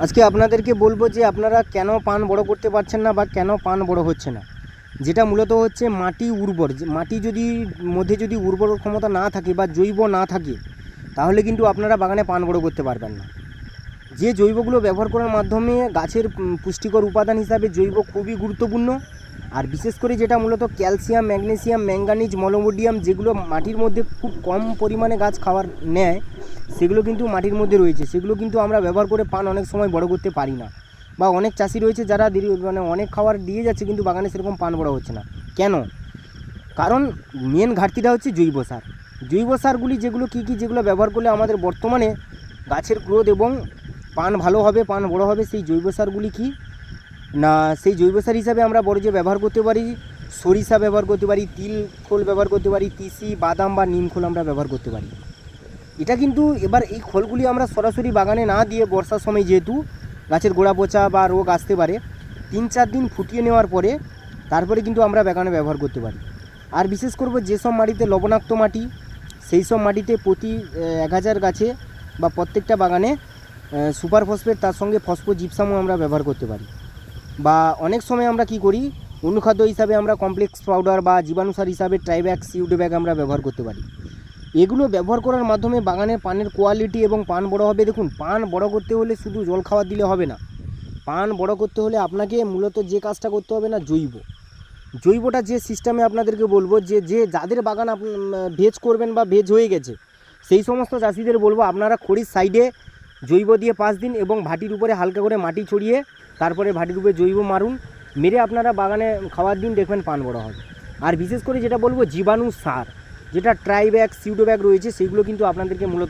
আজকে আপনাদেরকে বলব যে আপনারা কেন পান বড় করতে পারছেন না বা কেন পান বড় হচ্ছে না? যেটা মূলত হচ্ছে মাটি উর্বর। মাটি যদি, মধ্যে যদি উর্বর ক্ষমতা না থাকে বা জৈব না থাকে, তাহলে কিন্তু আপনারা বাগানে পান বড় করতে পারবেন না। যে জৈবগুলো ব্যবহার করার মাধ্যমে গাছের পুষ্টিকর উপাদান হিসাবে জৈব খুবই গুরুত্বপূর্ণ। আর বিশেষ করে যেটা মূলত ক্যালসিয়াম, ম্যাগনেসিয়াম, ম্যাঙ্গানিজ, মলোমোডিয়াম যেগুলো মাটির মধ্যে খুব কম পরিমাণে গাছ খাওয়ার নেয়, সেগুলো কিন্তু মাটির মধ্যে রয়েছে। সেগুলো কিন্তু আমরা ব্যবহার করে পান অনেক সময় বড় করতে পারি না। বা অনেক চাষি রয়েছে যারা মানে অনেক খাবার দিয়ে যাচ্ছে কিন্তু বাগানে সেরকম পান বড় হচ্ছে না। কেন? কারণ মেন ঘাটতিটা হচ্ছে জৈব সার। জৈব সারগুলি যেগুলো কী কী যেগুলো ব্যবহার করলে আমাদের বর্তমানে গাছের গ্রোথ এবং পান ভালো হবে, পান বড় হবে, সেই জৈব সারগুলি কি? না, সেই জৈব সার হিসাবে আমরা বড় যে ব্যবহার করতে পারি, সরিষা ব্যবহার করতে পারি, তিল খোল ব্যবহার করতে পারি, তিসি, বাদাম বা নিম খোল আমরা ব্যবহার করতে পারি। এটা কিন্তু এবার এই খোলগুলি আমরা সরাসরি বাগানে না দিয়ে বর্ষার সময় যেহেতু গাছের গোড়া পচা বা রোগ আসতে পারে, তিন চার দিন ফুটিয়ে নেওয়ার পরে তারপরে কিন্তু আমরা বাগানে ব্যবহার করতে পারি। আর বিশেষ করব যেসব মাটিতে লবণাক্ত মাটি, সেই সব মাটিতে প্রতি এক হাজার গাছে বা প্রত্যেকটা বাগানে সুপার ফসফেট, তার সঙ্গে ফসফো জিপসামও আমরা ব্যবহার করতে পারি। বা অনেক সময় আমরা কি করি? অনুখাদ্য হিসাবে আমরা কমপ্লেক্স পাউডার বা জীবাণুসার হিসাবে ট্রাইব্যাক সিউড ব্যাগ আমরা ব্যবহার করতে পারি। এগুলো ব্যবহার করার মাধ্যমে বাগানের পানের কোয়ালিটি এবং পান বড় হবে। দেখুন, পান বড় করতে হলে শুধু জল খাবার দিলে হবে না। পান বড় করতে হলে আপনাকে মূলত যে কাজটা করতে হবে না, জৈব। জৈবটা যে সিস্টেমে আপনাদেরকে বলব, যে যে যাদের বাগান ভেজ করবেন বা ভেজ হয়ে গেছে, সেই সমস্ত চাষিদের বলব, আপনারা খড়ির সাইডে জৈব দিয়ে পাঁচ দিন এবং ভাটির উপরে হালকা করে মাটি ছড়িয়ে তারপরে ভাটির উপরে জৈব মারুন, মেরে আপনারা বাগানে খাওয়ার দিন দেখবেন পান বড় হবে। আর বিশেষ করে যেটা বলব জীবাণু সার, যেটা ট্রাইব্যাগ সিউডোব্যাগ রয়েছে, সেগুলো কিন্তু আপনাদেরকে মূলত